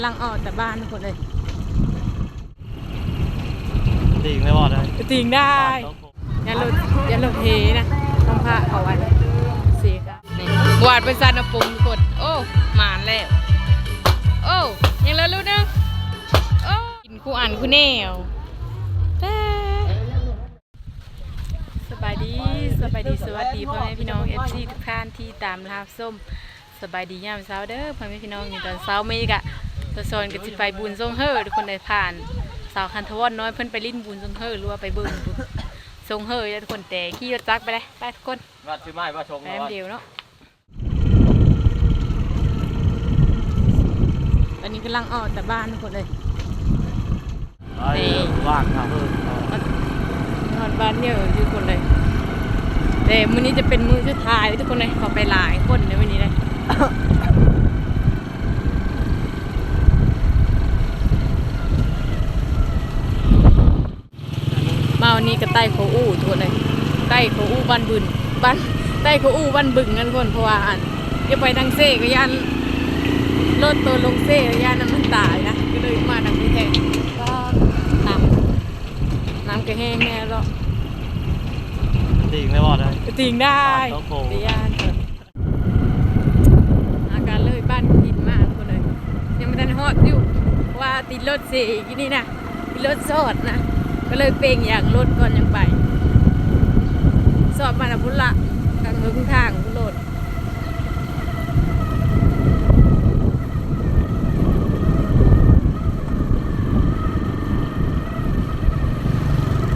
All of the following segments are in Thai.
ำลังออกจากบ้านทุกคนเลยดิ่งไม่บอกเลยจริงได้อย่าหลุดอย่าหลุดเทนะต้องพระเขาไว้เสียกันนี่หวาดเป็นซานปุ่มทุกคนโอ้หมานแล้วโอ้ยังแล้วรู้นะโอ้กินคู่อันคู่แนวแท้สบายดีสบายดีสวัสดีพ่อแม่พี่น้องเอฟซีทุกท่านที่ตามรับส้มสบายดียามเช้าเด้อพ่อแม่พี่น้องอยู่ตอนเช้าเมกะ ตะโซนกับสิไปบุญทรงเฮอทุกคนได้ผ่าน สาวคันทวอนน้อยเพิ่นไปลิ้นบุญทรงเฮอหรือว่าไปเบิ่งบุญทรงเฮอทุกคนแต่ขี่รถจักรไปเลยไปทุกคนว่าชื่อไม้ว่าชงแป๊บเดียวเนาะอันนี้กำลังออกจากบ้านทุกคนเลยไอ้ว่างครับนอนบ้านเดียวทุกคนเลยแต่มื้อนี้จะเป็นมื้อสุดท้ายทุกคนเลยเขาไปหลายคนในวันนี้เลยมาวันนี้ก็ใต้โคอู้ทุกคนเลยใต้โคอู้บ้านบึนบ้านใต้โคอู้บ้านบึงกันทุกคนเพราะว่าอันจะไปทางเซ่ก็ยันรถตัวลงเซ่ก็ยันน้ำมันตายนะก็เลยมาทางนี้แทนก็น้ำน้ำก็แห้งแน่แล้วดิ่งไม่บอกเลยจริงได้โอ้โหเดียานเถอะอาการเลยบ้านกินมากคนเลยยังไม่ทันฮอดอยู่ว่าติดรถเสียอีกนี่นะติดรถสอดนะ ก็เลยเป่งอย่างรถก่อนยังไป สอบมาแล้วพุ่นละกลางเมืองทางพุ่นรถ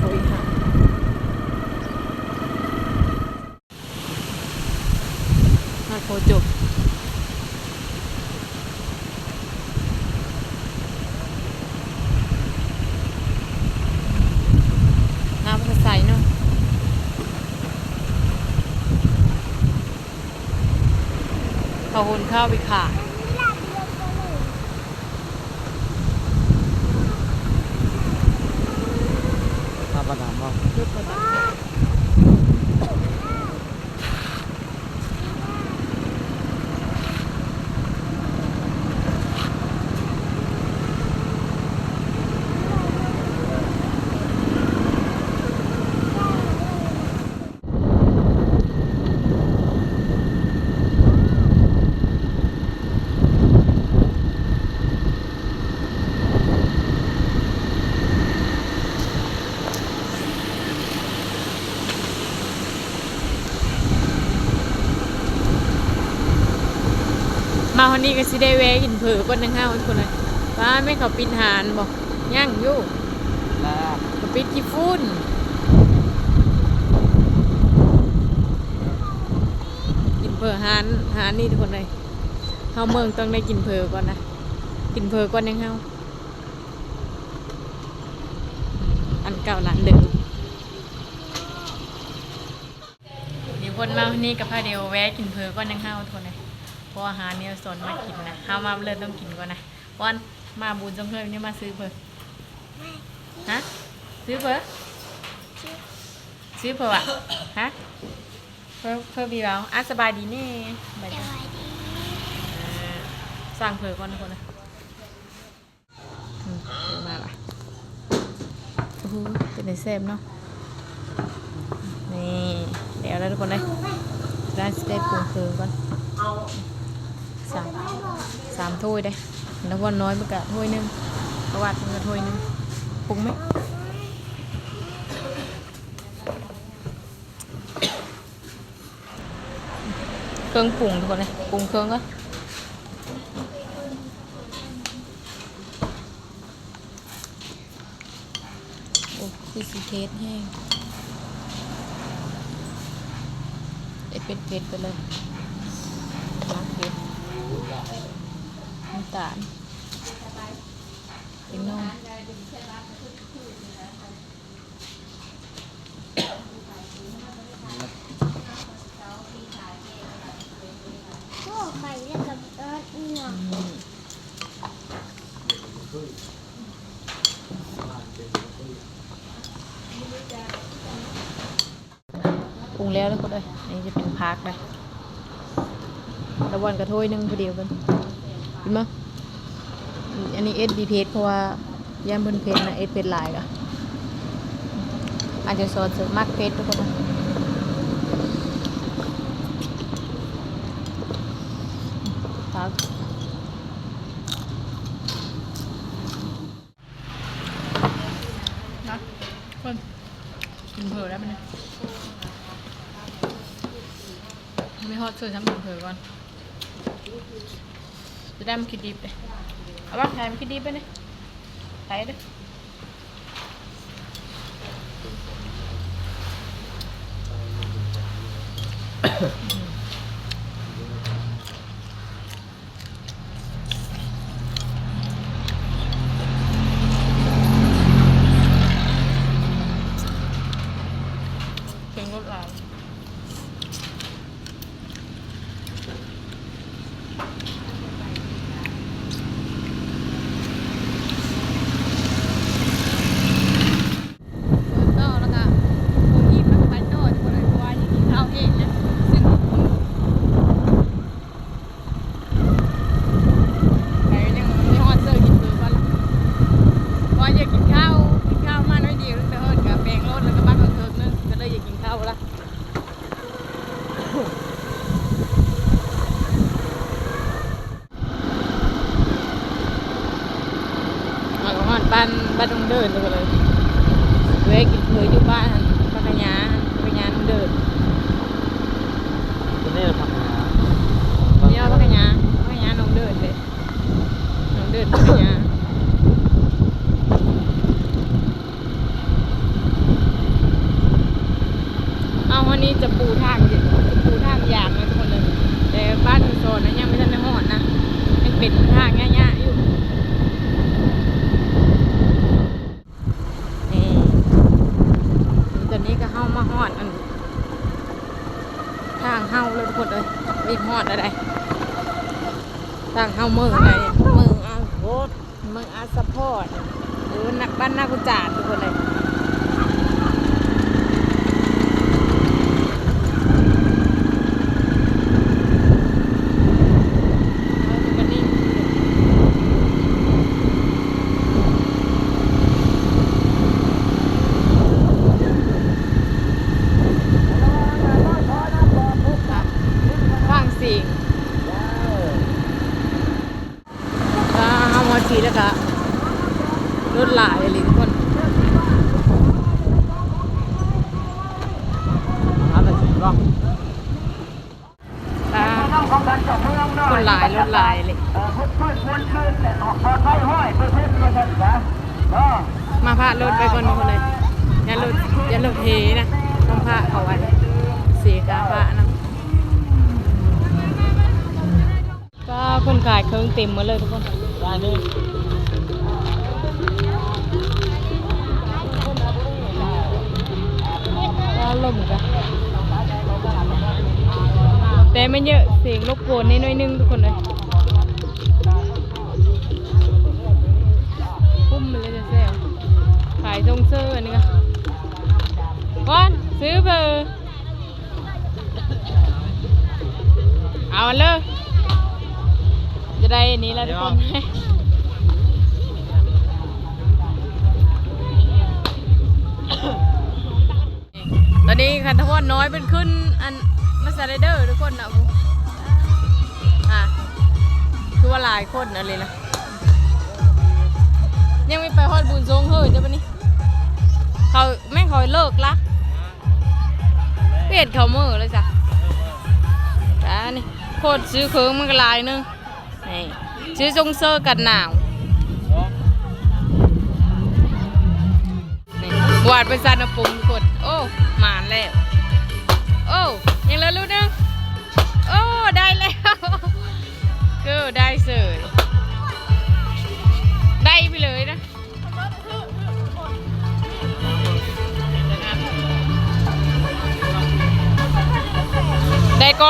โอ้ยค่ะมาโคจบน้ำก็ใสเนาะเข้าวไปขายมาประดามว่า มาวันนี้ก็สิได้แวะกินเผือก่อนนึงห้าทุกคนเลยป้าไม่เขาปินหานบอกย่างอยู่ล้วเขาปิดกี่ฟุ้นกินเผือหานหานนี่ทุกคนเลยเฮาเมืองต้องได้กินเผือก่อนนะกินเผือก่อนนึงเฮาอันเก่าหลานเดิมมีคนมาวันนี้กับพาเดียวแวะกินเผือก่อนนึงเฮาทุกคนเลย เพราะอาหารเนี่ยสนมากินนะห้ามาเลยต้องกินก่อนนะวันมาบุญจงเพื่อนนี่มาซื้อเพื่อฮะซื้อเพื่อซื้อเพื่ออะฮะเพื่อเพื่อบีเราอะสบายดีแน่สบายดีอ่าสั่งเพื่อก่อนทุกคนนะอืมเดี๋ยวมาละโอ้โหเป็นไงแซ่บเนาะนี่เดี๋ยวแล้วทุกคนเลยได้สเต็ปปรุงเพื่อก่อน สามสามถ้วยได้แล้ววันน้อยมันก็ถ้วยหนึงประวัติมันก็ถ้วยหนึงปรุงไหมเครื่องปรุงทุกคนเลยปรุงเครื่องก็โอ้คือสีเทสแห้งไอเป็ดเป็ดไปเลย น้ำตาลเป็นนมโอ้ไข่แล้วกับเอิร์ธเนี่ยอืมปรุงแล้วแล้วก็เลยอันนี้จะเป็นพักเลย ตะวันกระโถ้วยหนึ่งพอเดียวกันกินมั้ยอันนี้เอสบีเพจเพราะว่าย่านบนเพจนะเอสเพจหลายก็อาจจะสอนเสริมมากเพจทุกคนนะครับนะคนกินเผลอแล้วมันไม่ฮอตเสือช้ำกินเผลอก่อน ได้มันคิดดีไปเอาว่าถ่ายมันคิดดีไปเนี่ยถ่ายเด้อก่งรถเราต่อแล้วก็ผมหยิบมันไปต่อทุกคนเลยเพราะว่าอยากกินข้าวเองนะซึ่งแต่ยังไม่ฮอตเซอร์กินเบอร์ก่อนละเพราะว่าอยากกินข้าวกินข้าวมาน้อยเดียวตั้งแต่เฮิร์นกับแปลงรถแล้วก็บ้านกับเคิร์กนึงก็เลยอยากกินข้าวละ มาของมัน บ้านบ้านต้องเดินตัวเลยเว้ยกินเคยอยู่บ้านพักยาพักยาต้องเดินตัวนี้เราทำงานเนี่ยพักยาพักยาน้องเดินเลยน้องเดินพักยาเอาวันนี้จะปูทางอยู่จะปูทางยางนะทุกคนเลยแต่บ้านโซนนั้นยังไม่ทันได้หอดนะยังเป็นทางง่ายๆอยู่ นี่ตอนนี้ก็เฮามาฮอดอันทางเฮาเลยทุกคนเลย รีบหอดอะไรตั้งเฮาเมืองอะไรเมืองอาโคตเมืองอาสะพอดหรือนักบ้านนากุจารทุกคนเลยเอาดูกันนี่ ว่างสิงก็ห้ามอทีแล้วก็รถหลายเลยทุกคน ทำแต่สีบ้าง ก็ คนลายรถลายเลยมาพารถไปก่อนคนเลยอย่ารถอย่ารถเทนะต้องพาเขาไว้เสียกาพระนะก็คนขายเครื่องเต็มมาเลยทุกคนได้นี่ก็ล่มกัน ไม่เยอะเสียงรบกวนนิดน่อยนึงทุกคนเลยปุ้มเลยจะเซลขายทรงเซอร์อันนี้ก็ก้อนซื้อเบอร์เอาเลยจะได้อันนี้แล้วทุกคน ตอนนี้คันทวอนน้อยเป็นขึ้นอันมาสไลเดอร์ทุกคนนะอะคือว่าหลายคนอะไรนะยังไม่ไปฮอดบุญทรงเฮ้ยเจ้าปะนี่เขาแม่งเขาเลิกละเปลี่ยนเขาเมื่อเลยจ้ะจ้านี่โคตรซื้อเครื่องมันก็ลายนึงนี่ซื้อทรงเซอร์กันหนาวนี่วาดไปซานปุ่มกคนโอ้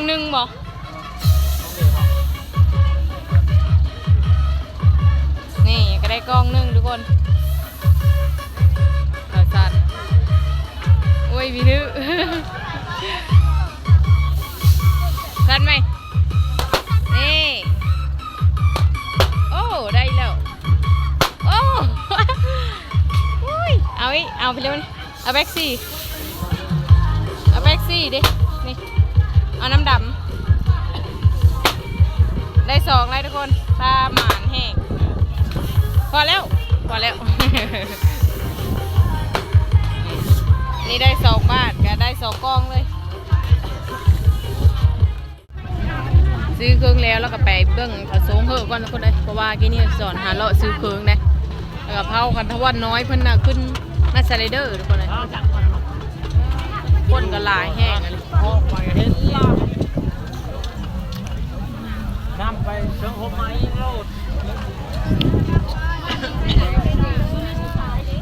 องหนึ่งบอกนี่ก็ได้กล้องหนึ่งทุกคนเราจัดโอ้ยมีนึกจัดไหมนี่โอ้ได้แล้วโอ้ยเอาอีเอาไปเร็วเอาแบ็กซี่ เอาน้ำดำได้สองเลยทุกคนปลาหมานแห้งพอแล้ว พอแล้ว นี่ได้สองบาทก็ได้สองกล่องเลย ซื้อเครื่องแล้วแล้วก็ไปเบื้องเขาสูงเพิ่มก่อนทุกคนเลยเพราะว่ากี้นี่สอนหาเลาะซื้อเครื่องนะแล้วก็เผากันทวันน้อยเพิ่นน่ะขึ้นน้าสไลเดอร์ทุกคนเลย คนก็หลายแห้งอันนี้ออกไปเห็นลาบนำไปเชิงโฮมไม้โลด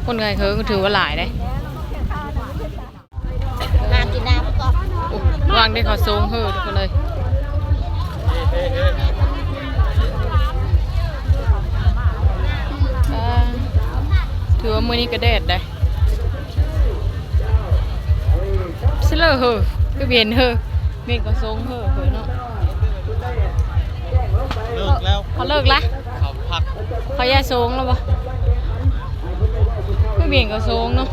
คนไงเคยก็ถือว่าหลายเลยน้ำกินน้ำก่อนโอ้วางได้เขาสูงเพิ่มทุกคนเลยเฮ้เฮ้อ่าถือว่ามื้อนี้ก็แดดได้ เลอเฮอก็เบียนเฮอเมนก็สูงเฮอเฮอเนาะเลิกแล้วเขาเลิกละเขาพักเขาแย่สูงแล้วปะก็เบียนก็สูงเนาะ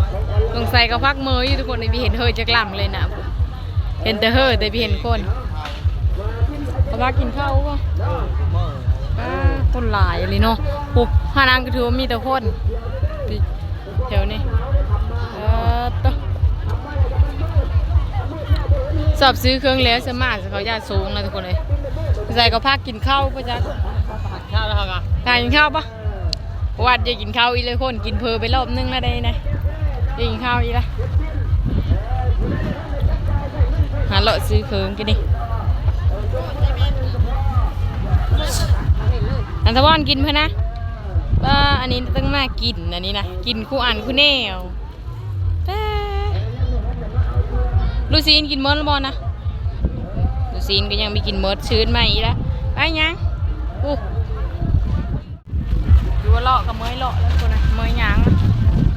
สงสัยก็พักมืออยู่ทุกคนไม่เห็นเฮอจากลำเลยนะเห็นแต่เฮอแต่ไม่เห็นคนเขาพักกินข้าวปะเมื่ออ่าคนหลายเลยเนาะโอ้ฮานางก็ถือว่ามีแต่คนดิแถวนี้ สอบซื้อเครื่องแล้วสมาร์ทเขาญาติสูงนะทุกคนเลยใส่ก็พักกินข้าวปะจ๊ะข้าวแล้วครับทานกินข้าวปะวัดจะกินข้าวอีเลยคนกินเพอไปรอบนึงแล้วได้นะจะกินข้าวอีละหาเลาะซื้อเครื่องกินดิอันทวอนกินเพื่อนนะว่าอันนี้ต้องมากินอันนี้นะกินคู่อันคู่แนวแต่ ลูซีนกินเมิร์ลบอลนะลูซีนก็ยังไม่กินเมิร์ชื้นมาอีกแล้วไปยังอู้ดูว่าเลาะกับเมย์เลาะแล้วคนนะเมยหยาง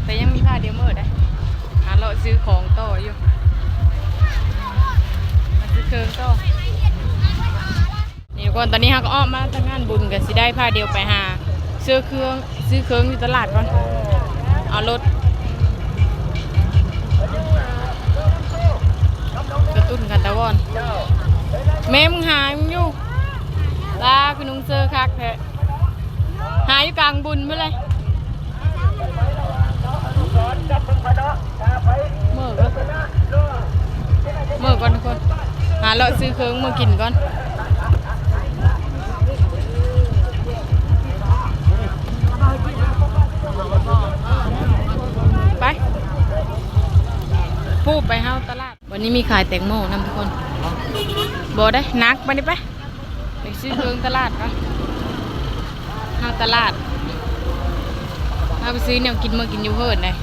แต่ยังมีผ้าเดียวเมื่อได้หาเลาะซื้อของต่ออยู่มาซื้อเครื่องต่อนี่ทุกคนตอนนี้เราก็อ้อมมาตั้งงานบุญกันสิได้ผ้าเดียวไปหาซื้อเครื่องซื้อเครื่องอยู่ตลาดก่อนเอารถ ตุ้นกันตะวอนแม่มึงหายมึงอยู่ลาคุณนุงเซอร์คักแท้หายอยู่กลางบุญเมื่อไรเมื่อก็เมื่อก่อนทุกคนหาเลาะซื้อเครื่องมากินก่อน พูดไปเฮาตลาด วันนี้มีขายแตงโมนำทุกคนบอได้นักไปนี่ไปไปซื้อเครื่องตลาดก่อนห้าตลาดถ้าไปซื้อเนี่ยกินมากินอยู่เพิ่นเลย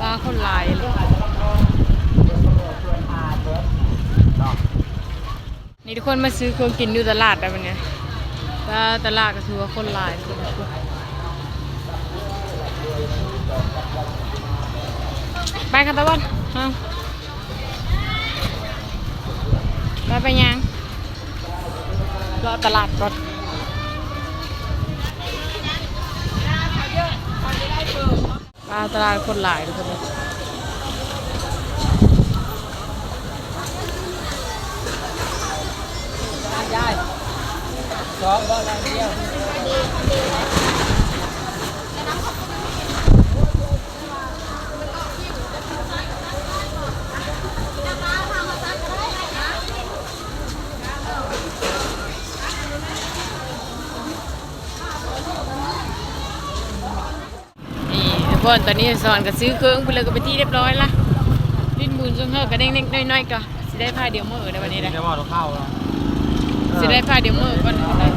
ปลาคนลายเลยนี่ทุกคนมาซื้อเครื่องกินอยู่ตลาดได้ปะเนี่ ยถ้าตลาดก็ถือว่าคนหลายคนไปค่ะตะวันไปไปยังรอตลาดรถปลาตลาดคนหลายทุกคนเลย สองก็ได้เดียวนี่ทุกคนตอนนี้สอนก็ซื้อเครื่องไปเลยก็ไปที่เรียบร้อยละลิ้นบุญจงเฮอก็เด้งๆน้อยๆก็สิได้ผ้าเดียวมือในวันนี้นะจะว่าเราเข้าแล้ว สิได้พาเดี๋ยวมือก่อนนะ